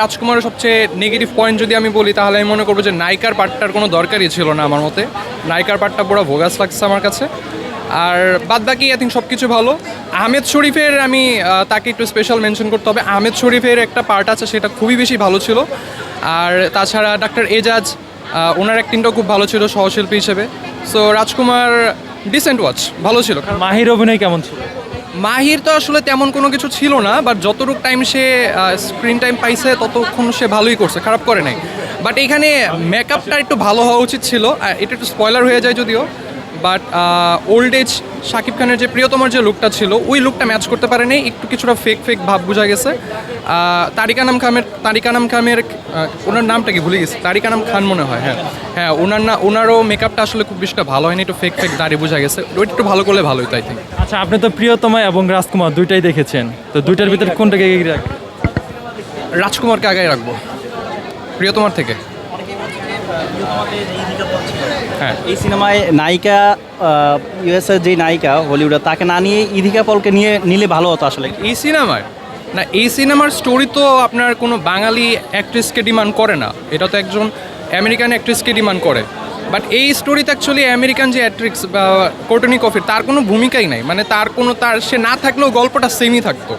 রাজকুমারের সবচেয়ে negative point যদি আমি বলি, তাহলে আমি মনে করব যে নায়িকার পার্টটার কোনো দরকারই ছিল না আমার মতে। নায়িকার পার্টটা পুরো ভোগাস লাগছে আমার কাছে। আর বাদ বাকি আই থিঙ্ক সব কিছু ভালো। আহমেদ শরীফের আমি তাকে একটু স্পেশাল মেনশন করতে হবে। আহমেদ শরীফের একটা পার্ট আছে, সেটা খুবই বেশি ভালো ছিল। আর তাছাড়া ডাক্তার এজাজ ওনার অ্যাক্টিংটাও খুব ভালো ছিল, সহশিল্পী হিসেবে। সো রাজকুমার ডিসেন্ট ওয়াচ ভালো ছিল। মাহির অভিনয় কেমন ছিল? মাহির তো আসলে তেমন কোনো কিছু ছিল না বাট যতটুক টাইম সে স্ক্রিন টাইম পাইছে, ততক্ষণ সে ভালোই করছে, খারাপ করে নাই। বাট এখানে মেকআপটা একটু ভালো হওয়া উচিত ছিল এটা একটু স্পয়লার হয়ে যায় যদিও। বাট ওল্ড এজ শাকিব খানের যে প্রিয়তমার যে লুকটা ছিল ওই লুকটা ম্যাচ করতে পারেনি। একটু কিছুটা ফেক ফেক ভাব বোঝা গেছে। তারিকা নাম খামের তারিকা নাম খামের ওনার নামটা কি ভুলে গেছি? তারিকা নাম খান মনে হয় হ্যাঁ। হ্যাঁ ওনার না ওনারও মেকআপটা আসলে খুব বেশিটা ভালো হয়নি একটু ফেক ফেক দাঁড়িয়ে বোঝা গেছে। ওইটা একটু ভালো করলে ভালোই তাই থিঙ্ক আচ্ছা আপনি তো প্রিয়তমা এবং রাজকুমার দুইটাই দেখেছেন। তো দুইটার ভিতরে কোনটাকে এগিয়ে রাখবেন? রাজকুমারকে আগে রাখব। প্রিয়তমার থেকে। হ্যাঁ। এই সিনেমায় নায়িকা ইউএসএর যে নায়িকা হলিউডের তাকে না নিয়ে ইধিকা পলকে নিয়ে নিলে ভালো হতো আসলে। এই সিনেমার না এই সিনেমার স্টোরি তো আপনার কোনো বাঙালি অ্যাক্ট্রেসকে ডিমান্ড করে না। এটা তো একজন আমেরিকান অ্যাক্ট্রেসকে ডিমান্ড করে। বাট এই স্টোরিতে অ্যাকচুয়ালি আমেরিকান যে অ্যাট্রিক্স বা কোর্টনি কফির তার কোনো ভূমিকাই নাই। মানে তার কোনো তার সে না থাকলেও গল্পটা সেমই থাকতো।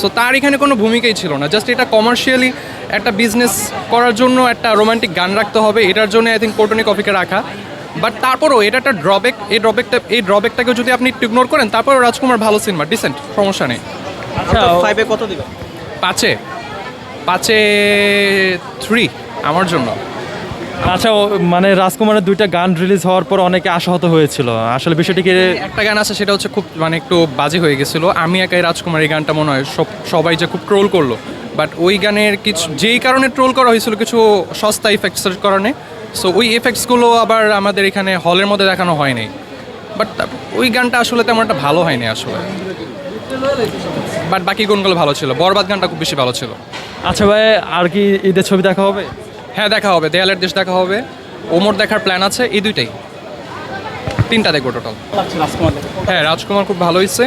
সো তার এখানে কোনো ভূমিকাই ছিল না। জাস্ট এটা কমার্শিয়ালি একটা বিজনেস করার জন্য একটা রোমান্টিক গান রাখতে হবে এটার জন্য আই থিঙ্ক কোর্টনি কফিকে রাখা। বাট তারপরও এটা একটা ড্রব্যাক এই ড্রব্যাকটা এই ড্রব্যাকটাকে যদি আপনি একটু ইগনোর করেন তারপরও রাজকুমার ভালো সিনেমা। ডিসেন্ট সমস্যা নেই। আচ্ছা ফাইভে কত দিবেন পাঁচে। পাঁচে থ্রি আমার জন্য। আচ্ছা মানে রাজকুমারের দুইটা গান রিলিজ হওয়ার পর অনেকে আশাহত হয়েছিল। আসলে বিষয়টিকে একটা গান আছে সেটা হচ্ছে খুব মানে একটু বাজে হয়ে গেছিল। আমি একাই রাজকুমার এই গানটা মনে হয় সব সবাই যে খুব ট্রোল করল। বাট ওই গানের কিছু যেই কারণে ট্রোল করা হয়েছিল কিছু সস্তা ইফেক্টসের কারণে। সো ওই এফেক্টসগুলো আবার আমাদের এখানে হলের মধ্যে দেখানো হয়নি বাট ওই গানটা আসলে তেমন একটা ভালো হয়নি আসলে। বাট বাকি গানগুলো ভালো ছিল। বরবাদ গানটা খুব বেশি ভালো ছিল। আচ্ছা ভাই আর কি ঈদের ছবি দেখা হবে? হ্যাঁ দেখা হবে। দেয়ালের দেশ দেখা হবে। ওমর দেখার প্ল্যান আছে এই দুইটাই। তিনটা দেখব টোটাল। হ্যাঁ রাজকুমার খুব ভালো হয়েছে।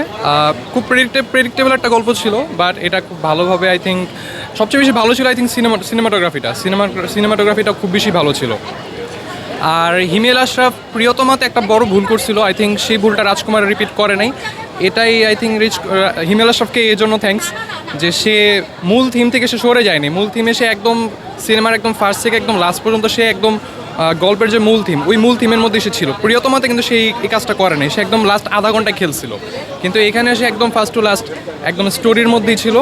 খুব প্রেডিক্টে প্রেডিক্টেবল একটা গল্প ছিল বাট এটা খুব ভালোভাবে আই থিঙ্ক সবচেয়ে বেশি ভালো ছিল আই থিঙ্ক সিনেমা সিনেমাটোগ্রাফিটা সিনেমা সিনেমাটোগ্রাফিটা খুব বেশি ভালো ছিল। আর হিমেল আশরাফ প্রিয়তমাতে একটা বড় ভুল করছিল আই থিঙ্ক সেই ভুলটা রাজকুমার রিপিট করে নাই। এটাই আই থিঙ্ক রিচ হিমেল আশরাফকে এই জন্য থ্যাঙ্কস যে সে মূল থিম থেকে সে সরে যায়নি। মূল থিমে সে একদম সিনেমার একদম ফার্স্ট থেকে একদম লাস্ট পর্যন্ত সে একদম গল্পের যে মূল থিম ওই মূল থিমের মধ্যে সে ছিল। প্রিয়তমাতে কিন্তু সেই, এই কাজটা করে নাই। সে একদম লাস্ট আধা ঘণ্টা খেলছিল। কিন্তু এখানে সে একদম ফার্স্ট টু লাস্ট একদম স্টোরির মধ্যেই ছিল।